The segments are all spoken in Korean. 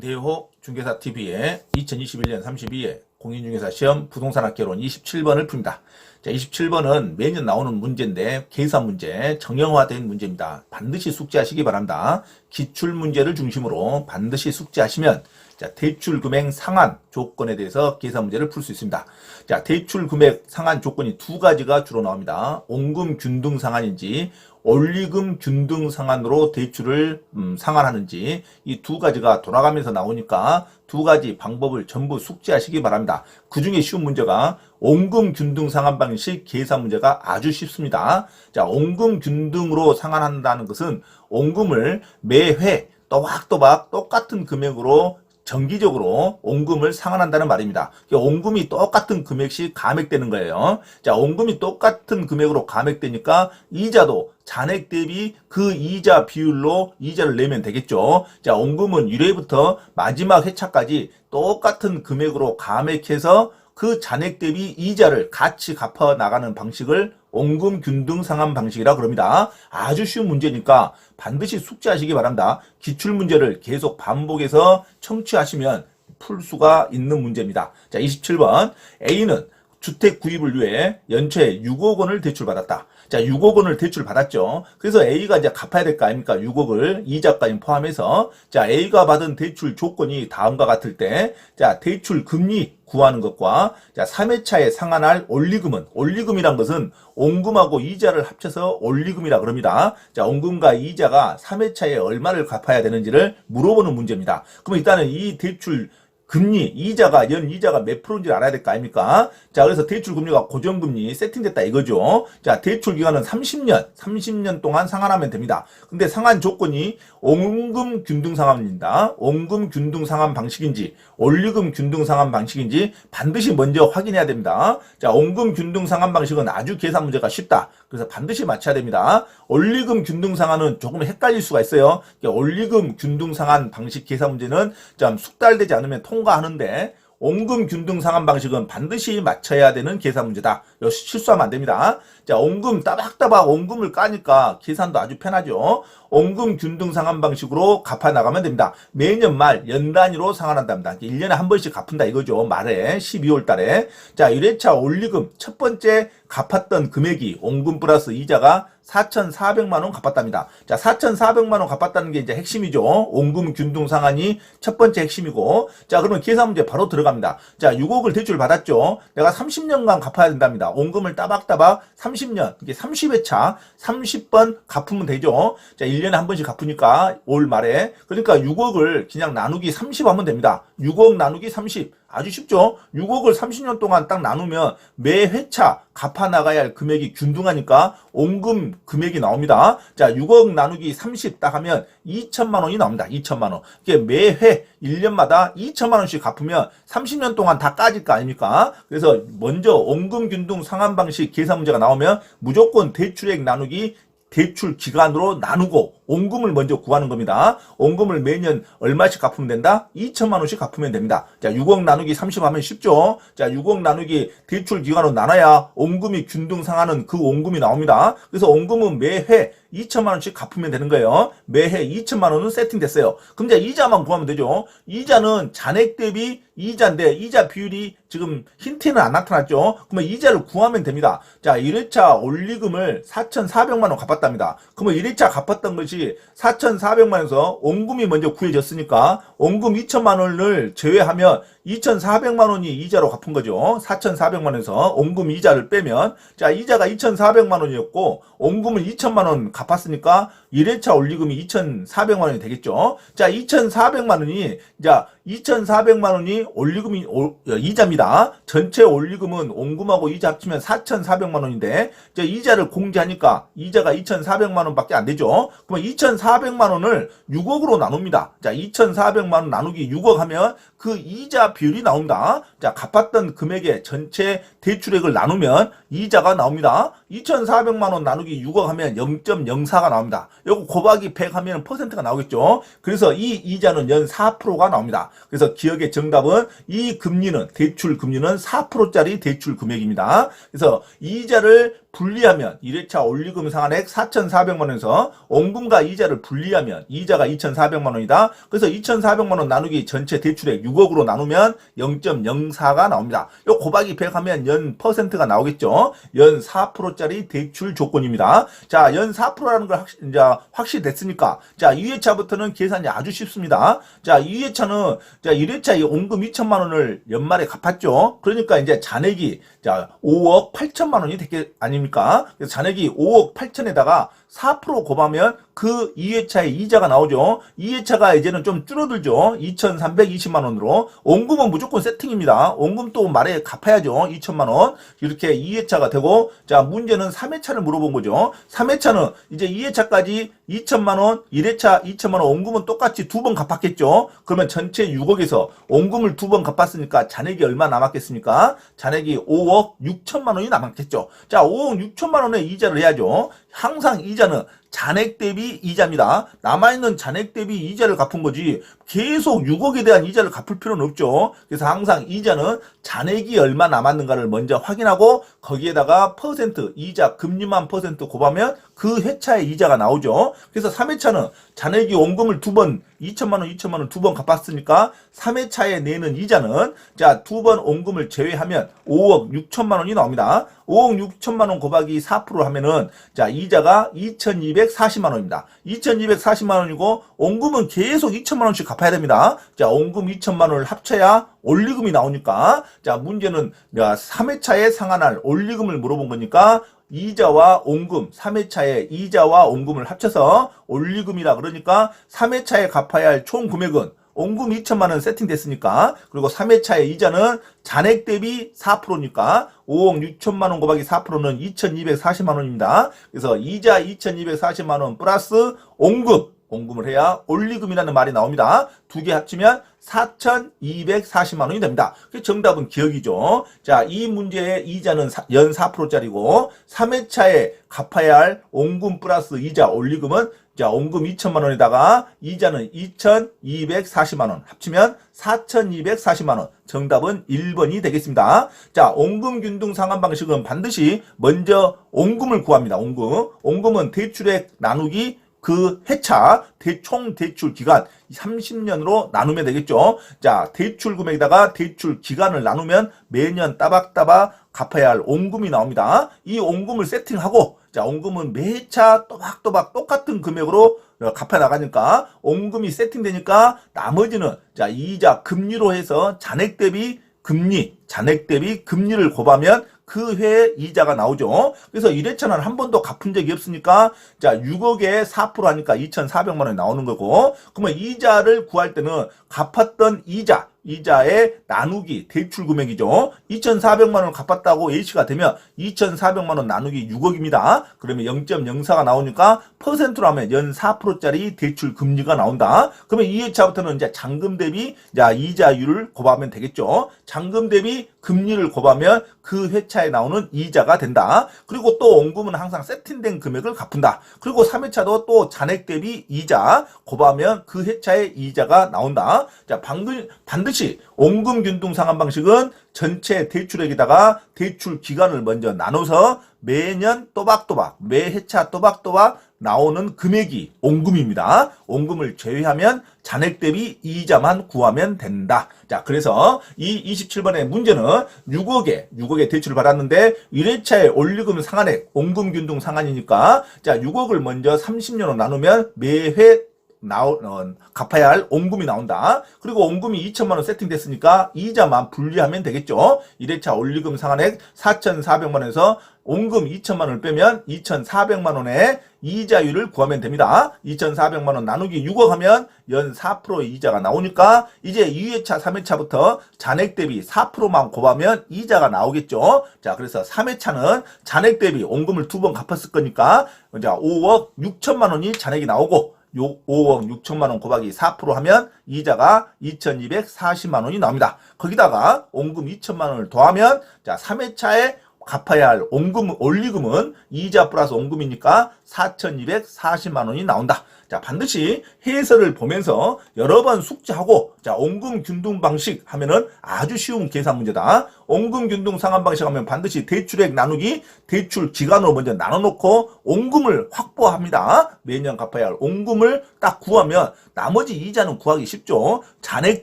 대호 중개사 TV의 2021년 32회 공인중개사 시험 부동산 학개론 27번을 풉니다. 자, 27번은 매년 나오는 문제인데 계산 문제, 정형화된 문제입니다. 반드시 숙지하시기 바랍니다. 기출 문제를 중심으로 반드시 숙지하시면 자, 대출 금액 상한 조건에 대해서 계산 문제를 풀 수 있습니다. 자, 대출 금액 상한 조건이 두 가지가 주로 나옵니다. 온금 균등 상한인지 원리금 균등 상한으로 대출을 음, 상환하는지 이 두 가지가 돌아가면서 나오니까 두 가지 방법을 전부 숙지하시기 바랍니다. 그 중에 쉬운 문제가 온금 균등 상환 방식 계산 문제가 아주 쉽습니다. 자, 온금 균등으로 상환한다는 것은 온금을 매회 또박또박 똑같은 금액으로 정기적으로 온금을 상환한다는 말입니다. 온금이 똑같은 금액씩 감액되는 거예요. 자, 온금이 똑같은 금액으로 감액되니까 이자도 잔액 대비 그 이자 비율로 이자를 내면 되겠죠. 자, 온금은 1회부터 마지막 회차까지 똑같은 금액으로 감액해서 그 잔액 대비 이자를 같이 갚아 나가는 방식을 온금 균등 상환 방식이라 그럽니다. 아주 쉬운 문제니까 반드시 숙지하시기 바랍니다. 기출 문제를 계속 반복해서 청취하시면 풀 수가 있는 문제입니다. 자, 27번 A는 주택 구입을 위해 연초에 6억 원을 대출받았다. 자, 6억 원을 대출 받았죠. 그래서 A가 이제 갚아야 될 거 아닙니까? 6억을 이자까지 포함해서. 자, A가 받은 대출 조건이 다음과 같을 때, 자, 대출 금리 구하는 것과, 자, 3회차에 상환할 원리금은, 원리금이란 것은 온금하고 이자를 합쳐서 원리금이라 그럽니다. 자, 온금과 이자가 3회차에 얼마를 갚아야 되는지를 물어보는 문제입니다. 그럼 일단은 이 대출 금리, 이자가, 연 이자가 몇 프로인지 알아야 될 거 아닙니까? 자, 그래서 대출 금리가 고정금리 세팅됐다 이거죠. 자, 대출 기간은 30년, 30년 동안 상환하면 됩니다. 근데 상환 조건이 온금 균등 상환입니다. 온금 균등 상환 방식인지, 원리금 균등 상환 방식인지 반드시 먼저 확인해야 됩니다. 자, 온금 균등 상환 방식은 아주 계산 문제가 쉽다. 그래서 반드시 맞춰야 됩니다. 원리금 균등 상환은 조금 헷갈릴 수가 있어요. 원리금 균등 상환 방식 계산 문제는 좀 숙달되지 않으면 통 과하는데 온금 균등 상환 방식은 반드시 맞춰야 되는 계산 문제다. 역시 실수하면 안 됩니다. 자, 온금 따박따박 온금을 까니까 계산도 아주 편하죠. 온금 균등 상환 방식으로 갚아 나가면 됩니다. 매년 말 연 단위로 상환한답니다. 1년에 한 번씩 갚는다 이거죠. 말에 12월 달에. 자, 1회차 원리금 첫 번째 갚았던 금액이 온금 플러스 이자가 4,400만 원 갚았답니다. 자, 4,400만 원 갚았다는 게 이제 핵심이죠. 온금 균등 상환이 첫 번째 핵심이고. 자, 그러면 계산 문제 바로 들어갑니다. 자, 6억을 대출 받았죠. 내가 30년간 갚아야 된답니다. 온금을 따박따박 30년, 이게 30회차 30번 갚으면 되죠. 자, 1 년에 한 번씩 갚으니까 올 말에. 그러니까 6억을 그냥 나누기 30 하면 됩니다. 6억 나누기 30. 아주 쉽죠? 6억을 30년 동안 딱 나누면 매 회차 갚아 나가야 할 금액이 균등하니까 온금 금액이 나옵니다. 자, 6억 나누기 30 딱 하면 2천만 원이 나옵니다. 2천만 원. 이게 매회 1년마다 2천만 원씩 갚으면 30년 동안 다 까질 거 아닙니까? 그래서 먼저 온금 균등 상환 방식 계산 문제가 나오면 무조건 대출액 나누기 대출 기간으로 나누고 온금을 먼저 구하는 겁니다. 온금을 매년 얼마씩 갚으면 된다? 2천만 원씩 갚으면 됩니다. 자, 6억 나누기 30 하면 쉽죠? 자, 6억 나누기 대출 기간으로 나눠야 온금이 균등 상하는 그 온금이 나옵니다. 그래서 온금은 매해 2천만 원씩 갚으면 되는 거예요. 매해 2천만 원은 세팅됐어요. 그럼 이제 이자만 구하면 되죠. 이자는 잔액 대비 이자인데 이자 비율이 지금 힌트는 안 나타났죠. 그러면 이자를 구하면 됩니다. 자, 1회차 원리금을 4,400만 원 갚았답니다. 그러면 1회차 갚았던 것이 4,400만 원에서 원금이 먼저 구해졌으니까 원금 2천만 원을 제외하면 2,400만 원이 이자로 갚은 거죠. 4,400만 원에서 원금 이자를 빼면 자, 이자가 2,400만 원이었고 원금을 2천만 원 갚았으니까 1회차 원리금이 2,400만 원이 되겠죠. 자, 2,400만 원이 자, 2,400만 원이 원리금이 오, 이자입니다. 전체 원리금은 원금하고 이자 합치면 4,400만 원인데 이제 이자를 공제하니까 이자가 2,400만 원밖에 안 되죠. 그러면 2,400만 원을 6억으로 나눕니다. 자, 2,400만 원 나누기 6억 하면 그 이자 비율이 나옵니다. 자, 갚았던 금액의 전체 대출액을 나누면 이자가 나옵니다. 2,400만 원 나누기 6억 하면 0.04가 나옵니다. 요거 곱하기 100 하면 퍼센트가 나오겠죠. 그래서 이 이자는 연 4%가 나옵니다. 그래서 기억의 정답은 이 금리는 대출 금리는 4%짜리 대출 금액입니다. 그래서 이자를 분리하면 1회차 올리금 상한액 4,400만 원에서 원금과 이자를 분리하면 이자가 2,400만 원이다. 그래서 2,400만 원 나누기 전체 대출액 6억으로 나누면 0.04가 나옵니다. 요 곱하기 100 하면 연 퍼센트가 나오겠죠. 연 4%짜리 대출 조건입니다. 자, 연 4%라는 걸 확실, 이제 확실히 됐으니까 자, 2회차부터는 계산이 아주 쉽습니다. 자, 2회차는 자, 1회차 이 원금 2천만 원을 연말에 갚았죠. 그러니까 이제 잔액이 자, 5억 8천만 원이 됐게 아 닙니까? 그래서 잔액이 5억 8천에다가 4% 곱하면 그 2회차의 이자가 나오죠. 2회차가 이제는 좀 줄어들죠. 2,320만 원으로. 원금은 무조건 세팅입니다. 원금 또 말에 갚아야죠. 2천만 원. 이렇게 2회차가 되고 자, 문제는 3회차를 물어본 거죠. 3회차는 이제 2회차까지 2천만 원, 1회차 2천만 원 원금은 똑같이 두 번 갚았겠죠. 그러면 전체 6억에서 원금을 두 번 갚았으니까 잔액이 얼마 남았겠습니까? 잔액이 5억 6천만 원이 남았겠죠. 자, 5억 6천만 원의 이자를 해야죠. 항상 이자는 잔액 대비 이자입니다. 남아있는 잔액 대비 이자를 갚은 거지 계속 6억에 대한 이자를 갚을 필요는 없죠. 그래서 항상 이자는 잔액이 얼마 남았는가를 먼저 확인하고 거기에다가 퍼센트 이자 금리만 퍼센트 곱하면 그 회차의 이자가 나오죠. 그래서 3회차는 잔액이 원금을 두 번 2천만 원, 2천만 원 두 번 갚았으니까 3회차에 내는 이자는 자, 두 번 원금을 제외하면 5억 6천만 원이 나옵니다. 5억 6천만 원 곱하기 4% 하면은 자, 이자가 2,240만 원입니다. 2,240만 원이고 원금은 계속 2천만 원씩 갚 아야 됩니다. 자, 원금 2천만 원을 합쳐야 올리금이 나오니까 자, 문제는 3회차에 상환할 올리금을 물어본 거니까 이자와 원금, 3회차에 이자와 원금을 합쳐서 올리금이라 그러니까 3회차에 갚아야 할 총 금액은 원금 2천만 원 세팅됐으니까 그리고 3회차의 이자는 잔액 대비 4%니까 5억 6천만 원 곱하기 4%는 2,240만 원입니다. 그래서 이자 2,240만 원 플러스 원금 원금을 해야 올리금이라는 말이 나옵니다. 두 개 합치면 4,240만 원이 됩니다. 그 정답은 기억이죠. 자, 이 문제의 이자는 사- 연 4%짜리고 3회차에 갚아야 할 원금 플러스 이자 올리금은 자, 원금 2천만 원에다가 이자는 2,240만 원 합치면 4,240만 원. 정답은 1번이 되겠습니다. 자, 원금 균등 상환 방식은 반드시 먼저 원금을 구합니다. 원금. 원금은 대출액 나누기 그 회차 대총 대출 기간 30년으로 나누면 되겠죠. 자, 대출 금액에다가 대출 기간을 나누면 매년 따박따박 갚아야 할 원금이 나옵니다. 이 원금을 세팅하고 자, 원금은 매차 또박또박 똑같은 금액으로 어, 갚아 나가니까 원금이 세팅되니까 나머지는 자, 이자 금리로 해서 잔액 대비 금리, 잔액 대비 금리를 곱하면 그회 이자가 나오죠. 그래서 1회차는 한 번도 갚은 적이 없으니까 자 6억에 4% 하니까 2,400만 원이 나오는 거고 그러면 이자를 구할 때는 갚았던 이자 이자의 나누기 대출 금액이죠. 2,400만 원 갚았다고 A씨가 되면 2,400만 원 나누기 6억입니다. 그러면 0.04가 나오니까 퍼센트로 하면 연 4%짜리 대출 금리가 나온다. 그러면 2회차부터는 이제 잔금 대비 자 이자율을 곱하면 되겠죠. 잔금 대비 금리를 곱하면 그 회차에 나오는 이자가 된다. 그리고 또 원금은 항상 세팅된 금액을 갚는다. 그리고 3회차도 또 잔액 대비 이자 곱하면 그 회차의 이자가 나온다. 자, 방금 반드시 원금 균등 상환 방식은 전체 대출액에다가 대출 기간을 먼저 나눠서 매년 또박또박 매 회차 또박또박 나오는 금액이 원금입니다. 원금을 제외하면 잔액 대비 이자만 구하면 된다. 자, 그래서 이 27번의 문제는 6억에 6억에 대출을 받았는데 1회차에 올리금 상한액 원금 균등 상한이니까 자, 6억을 먼저 30년으로 나누면 매회 나오, 어, 갚아야 할 원금이 나온다. 그리고 원금이 2천만 원 세팅됐으니까 이자만 분리하면 되겠죠. 1회차 올리금 상한액 4,400만 원에서 원금 2천만 원을 빼면 2,400만 원의 이자율을 구하면 됩니다. 2,400만 원 나누기 6억 하면 연 4%의 이자가 나오니까 이제 2회차, 3회차부터 잔액 대비 4%만 곱하면 이자가 나오겠죠. 자, 그래서 3회차는 잔액 대비 원금을 두 번 갚았을 거니까 이제 5억 6천만 원이 잔액이 나오고 요 5억 6천만 원 곱하기 4% 하면 이자가 2,240만 원이 나옵니다. 거기다가 원금 2천만 원을 더하면 자 3회차에 갚아야 할 원금 올리금은 이자 플러스 원금이니까 4,240만 원이 나온다. 자, 반드시 해설을 보면서 여러 번 숙지하고, 자, 옹금 균등 방식 하면은 아주 쉬운 계산 문제다. 옹금 균등 상환 방식 하면 반드시 대출액 나누기 대출 기간으로 먼저 나눠 놓고 옹금을 확보합니다. 매년 갚아야 할 옹금을 딱 구하면 나머지 이자는 구하기 쉽죠. 잔액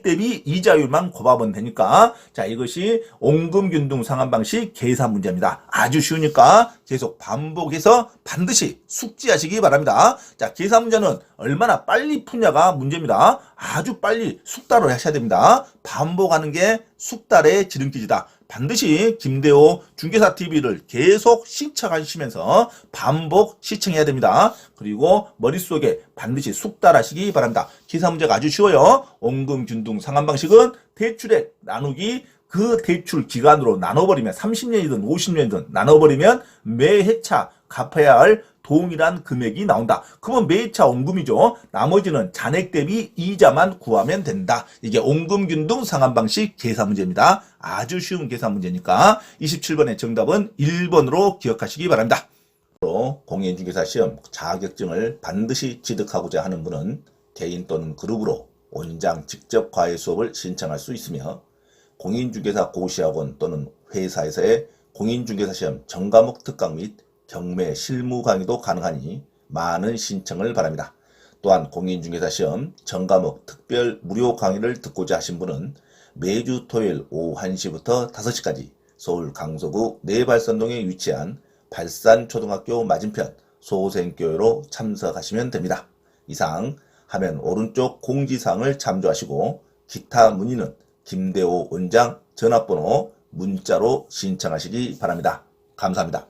대비 이자율만 곱하면 되니까. 자, 이것이 옹금 균등 상환 방식 계산 문제입니다. 아주 쉬우니까 계속 반복해서 반드시 숙지하시기 바랍니다. 자, 계산 문제는 얼마나 빨리 푸냐가 문제입니다. 아주 빨리 숙달을 하셔야 됩니다. 반복하는 게 숙달의 지름길이다. 반드시 김대호 중개사 TV를 계속 시청하시면서 반복 시청해야 됩니다. 그리고 머릿속에 반드시 숙달하시기 바랍니다. 기사 문제가 아주 쉬워요. 원금 균등 상환 방식은 대출액 나누기 그 대출 기간으로 나눠버리면 30년이든 50년이든 나눠버리면 매 회차 갚아야 할 동일한 금액이 나온다. 그러면 매차 원금이죠. 나머지는 잔액 대비 이자만 구하면 된다. 이게 원금균등 상환 방식 계산 문제입니다. 아주 쉬운 계산 문제니까 27번의 정답은 1번으로 기억하시기 바랍니다. 또 공인중개사 시험 자격증을 반드시 취득하고자 하는 분은 개인 또는 그룹으로 원장 직접 과외 수업을 신청할 수 있으며 공인중개사 고시학원 또는 회사에서의 공인중개사 시험 전과목 특강 및 경매 실무 강의도 가능하니 많은 신청을 바랍니다. 또한 공인중개사 시험 전과목 특별 무료 강의를 듣고자 하신 분은 매주 토요일 오후 1시부터 5시까지 서울 강서구 내발산동에 위치한 발산초등학교 맞은편 소생교회로 참석하시면 됩니다. 이상 화면 오른쪽 공지사항을 참조하시고 기타 문의는 김대호 원장 전화번호 문자로 신청하시기 바랍니다. 감사합니다.